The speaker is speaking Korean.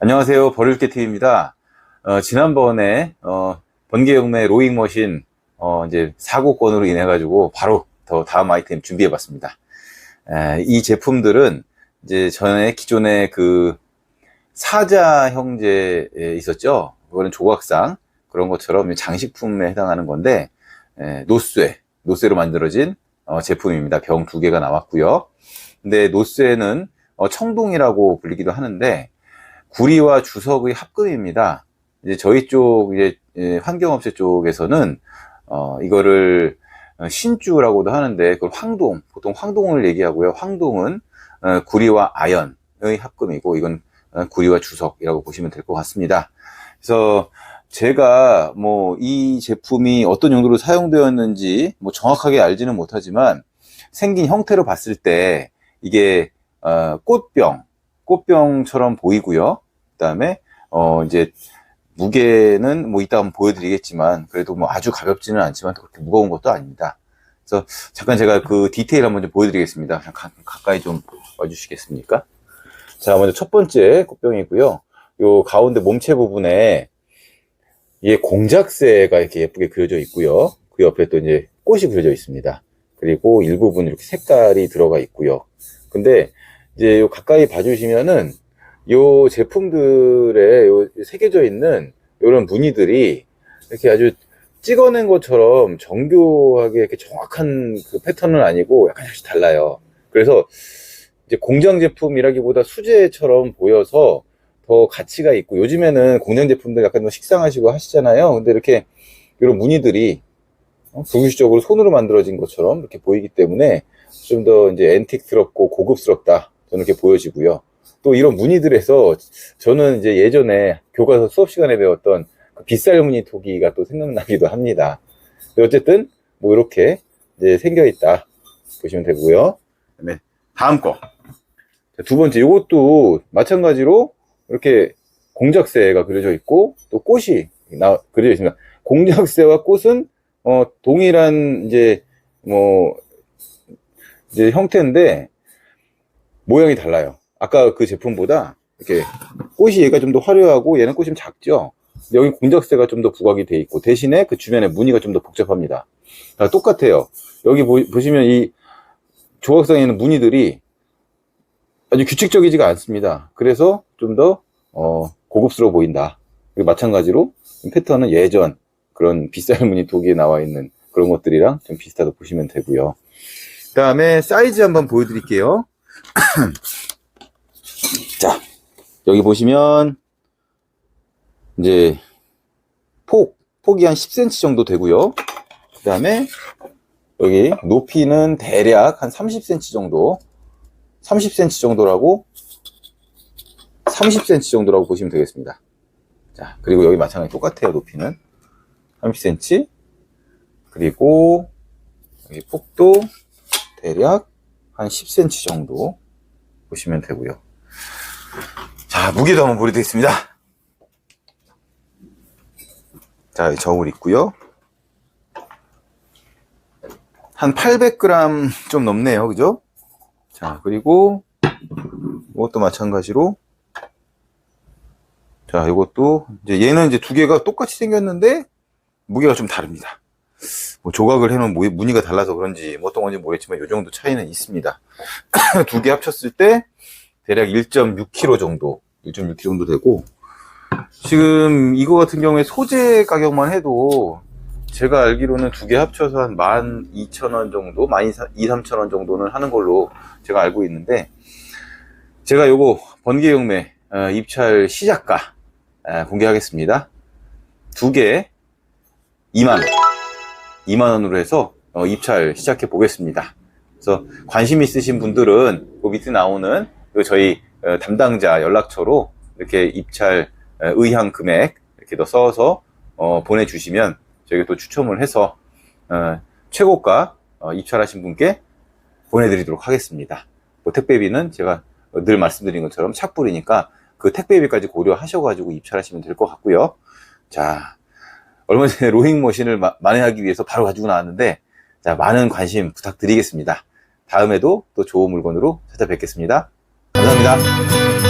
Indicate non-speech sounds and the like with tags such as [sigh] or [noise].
안녕하세요. 버릴게 TV입니다. 어, 지난번에, 어, 번개용매 로잉 머신, 어, 이제 사고건으로 인해 가지고 바로 더 다음 아이템 준비해 봤습니다. 에, 이 제품들은 이제 전에 기존에 그 사자 형제에 있었죠. 그거는 조각상 그런 것처럼 장식품에 해당하는 건데, 에, 노쇠, 노쇠로 만들어진 어, 제품입니다. 병 두 개가 나왔고요. 근데 노쇠는 어, 청동이라고 불리기도 하는데, 구리와 주석의 합금입니다. 이제 저희 쪽 이제 예, 환경업체 쪽에서는 어 이거를 어, 신주라고도 하는데 그걸 황동 보통 황동을 얘기하고요. 황동은 어, 구리와 아연의 합금이고 이건 어, 구리와 주석이라고 보시면 될 것 같습니다. 그래서 제가 뭐 이 제품이 어떤 용도로 사용되었는지 뭐 정확하게 알지는 못하지만 생긴 형태로 봤을 때 이게 어, 꽃병 꽃병처럼 보이고요. 그다음에 어 이제 무게는 뭐 이따 한번 보여드리겠지만 그래도 뭐 아주 가볍지는 않지만 그렇게 무거운 것도 아닙니다. 그래서 잠깐 제가 그 디테일 한번 좀 보여드리겠습니다. 가, 가까이 좀 와주시겠습니까? 자 먼저 첫 번째 꽃병이고요. 요 가운데 몸체 부분에 이게 공작새가 이렇게 예쁘게 그려져 있고요. 그 옆에 또 이제 꽃이 그려져 있습니다. 그리고 일부분 이렇게 색깔이 들어가 있고요. 근데 이제 요 가까이 봐주시면은 요 제품들에 요 새겨져 있는 요런 무늬들이 이렇게 아주 찍어낸 것처럼 정교하게 이렇게 정확한 그 패턴은 아니고 약간 약간 달라요. 그래서 이제 공장 제품이라기보다 수제처럼 보여서 더 가치가 있고 요즘에는 공장 제품들 약간 더 식상하시고 하시잖아요. 근데 이렇게 이런 무늬들이 어, 불규칙적으로 손으로 만들어진 것처럼 이렇게 보이기 때문에 좀 더 이제 앤틱스럽고 고급스럽다. 저는 이렇게 보여지고요. 또 이런 무늬들에서 저는 이제 예전에 교과서 수업 시간에 배웠던 그 빗살 무늬 토기가 또 생각나기도 합니다. 어쨌든 뭐 이렇게 이제 생겨 있다 보시면 되고요. 네, 다음 거. 자, 두 번째, 이것도 마찬가지로 이렇게 공작새가 그려져 있고 또 꽃이 나 그려져 있습니다. 공작새와 꽃은 어 동일한 이제 뭐 이제 형태인데 모양이 달라요. 아까 그 제품보다 이렇게 꽃이 얘가 좀 더 화려하고 얘는 꽃이 좀 작죠. 여기 공작새가 좀 더 부각이 돼 있고 대신에 그 주변에 무늬가 좀 더 복잡합니다. 다 똑같아요. 여기 보, 보시면 이 조각상에 있는 무늬들이 아주 규칙적이지가 않습니다. 그래서 좀더 어, 고급스러워 보인다. 마찬가지로 패턴은 예전 그런 빗살 무늬 독에 나와 있는 그런 것들이랑 좀 비슷하다 보시면 되고요. 그 다음에 사이즈 한번 보여드릴게요. [clears throat] 자, 여기 보시면 이제 폭, 폭이 한 10cm 정도 되고요. 그 다음에 여기 높이는 대략 한 30cm 정도 30cm 정도라고 30cm 정도라고 보시면 되겠습니다. 자, 그리고 여기 마찬가지 똑같아요. 높이는 30cm. 그리고 여기 폭도 대략 한 10cm 정도 보시면 되고요. 자, 무게도 한번 보여드리겠습니다. 자, 저울 있고요. 한 800g 좀 넘네요. 그죠? 자, 그리고 이것도 마찬가지로 자, 이것도 이제 얘는 이제 두 개가 똑같이 생겼는데 무게가 좀 다릅니다. 뭐 조각을 해놓은 무- 무늬가 달라서 그런지 뭐 어떤 건지 모르겠지만 이 정도 차이는 있습니다. [clears throat] 두 개 합쳤을 때 대략 1.6kg 정도, 1.6kg 정도 되고 지금 이거 같은 경우에 소재 가격만 해도 제가 알기로는 두 개 합쳐서 한 12,000원 정도, 12,3,000원 정도는 하는 걸로 제가 알고 있는데 제가 요거 번개용매 어, 입찰 시작가 어, 공개하겠습니다. 두 개 2만 2만 원으로 해서 어, 입찰 시작해 보겠습니다. 그래서 관심 있으신 분들은 그 밑에 나오는 그 저희 어, 담당자 연락처로 이렇게 입찰 어, 의향 금액 이렇게 더 써서 어, 보내주시면 저희가 또 추첨을 해서 어, 최고가 어, 입찰하신 분께 보내드리도록 하겠습니다. 뭐 택배비는 제가 늘 말씀드린 것처럼 착불이니까 그 택배비까지 고려하셔가지고 입찰하시면 될 것 같고요. 자, 얼마 전에 [laughs] 로잉 머신을 마- 만회하기 위해서 바로 가지고 나왔는데, 자, 많은 관심 부탁드리겠습니다. 다음에도 또 좋은 물건으로 찾아뵙겠습니다. 감사합니다.